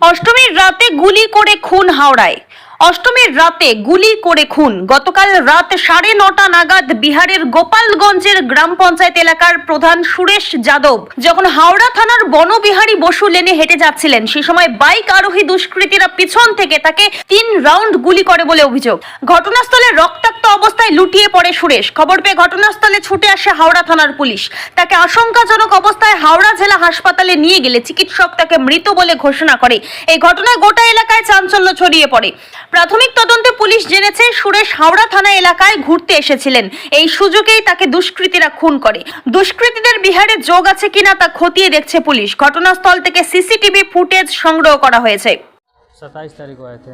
অষ্টমীর রাতে গুলি করে খুন হাওড়ায়। অষ্টমীর রাতে গুলি করে খুন। গতকাল রাত সাড়ে নটা নাগাদ বিহারের গোপালগঞ্জের গ্রাম পঞ্চায়েত এলাকার প্রধান সুরেশ যাদব যখন হাওড়া থানার বনবিহারী বসু লেনে হেঁটে যাচ্ছিলেন, সে সময় বাইক আরোহী দুষ্কৃতীরা পিছন থেকে তাকে তিন রাউন্ড গুলি করে বলে অভিযোগ। ঘটনাস্থলে রক্তাক্ত অবস্থায় লুটিয়ে পড়ে সুরেশ। খবর পেয়ে ঘটনাস্থলে ছুটে আসে হাওড়া থানার পুলিশ। তাকে আশঙ্কাজনক অবস্থায় হাওড়া জেলা হাসপাতালে নিয়ে গেলে চিকিৎসক তাকে মৃত বলে ঘোষণা করে। এই ঘটনায় গোটা এলাকায় চাঞ্চল্য ছড়িয়ে পড়ে। প্রাথমিক তদন্তে পুলিশ জেনেছে সুরেশ হাওড়া থানা এলাকায় ঘুরতে এসেছিলেন এই সুযোগেই তাকে দুষ্কৃতীরা খুন করে দুষ্কৃতীদের বিহারে যোগ আছে কিনা তা খতিয়ে দেখছে পুলিশ ঘটনাস্থল থেকে সিসিটিভি ফুটেজ সংগ্রহ করা হয়েছে सत्ताईस तारीख को आए थे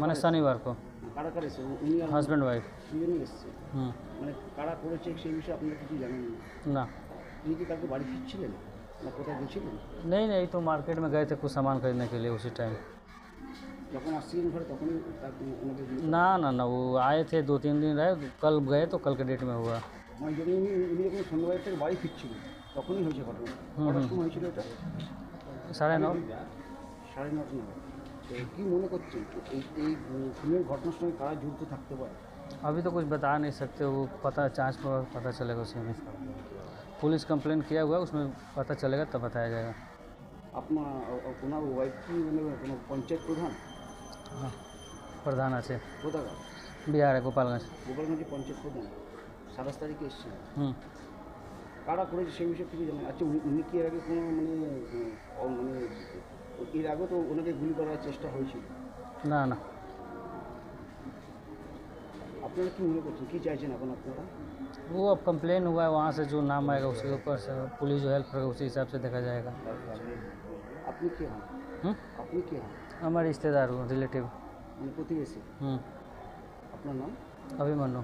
मैंने शनिवार को কারা কারা এসেছে উনি আর हस्बैंड वाइफ দুজনেই এসেছে हम्म মানে কারা করেছে সেই বিষয়ে আপনারা কিছু জানেন না ना উনি কি কালকে বাড়ি ফিরছিলেন না কোথায় গেছিলেন नहीं नहीं तो मार्केट में गए थे कुछ सामान खरीदने के लिए उसी टाइम যখন আসছিলেন ঘরে তখনই তার ওনাদের ना ना ना वो आए थे दो तीन दिन रहे कल गए तो कल के डेट में हुआ মানে যখন উনি উনি যখন সন্ধ্যাবাড়ি থেকে বাড়ি ফিরছিলেন তখনই হয়েছে ঘটনা হুম, কটার হুম। সময় হয়েছিল এটা साढ़े नौ সাড়ে নটা নাগাদ তো কী মনে করছেন এই এই খুনের ঘটনার সঙ্গে কারা যুক্ত থাকতে পারে अभी तो कुछ बता नहीं सकते वो पता जांच पर पता चलेगा उसी में पुलिस कंप्लेन किया हुआ है, उसमें पता चलेगा तब बताया जाएगा আপনার ওনার ওয়াইফ কি মানে কোনো পঞ্চায়েত প্রধান हाँ प्रधान আছে কোথাকার বিহারে গোপালগঞ্জ গোপালগঞ্জের পঞ্চায়েত প্রধান সাতাশ তারিখে এসেছিলেন হুম কারা করেছে সেই বিষয়ে কিছু জানেন আচ্ছা উনি উনি কি এর আগে কোনো মানে উম, অ- মানে এর আগে তো ওনাকে গুলি করার চেষ্টা হয়েছিল না না আপনারা কি মনে করছেন কি চাইছেন এখন আপনারা वो अब कंप्लेन हुआ है वहाँ से जो नाम आएगा उसके ऊपर से पुलिस जो हेल्प करेगा उसी हिसाब से देखा जाएगा আপনি কে হন? হুম? আপনি কে হন? আমার ইস্তেদার রিলেটিভ মানে প্রতিবেশী? হুম। আপনার নাম? অভিমান্য।